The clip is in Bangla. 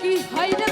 কি হয় রে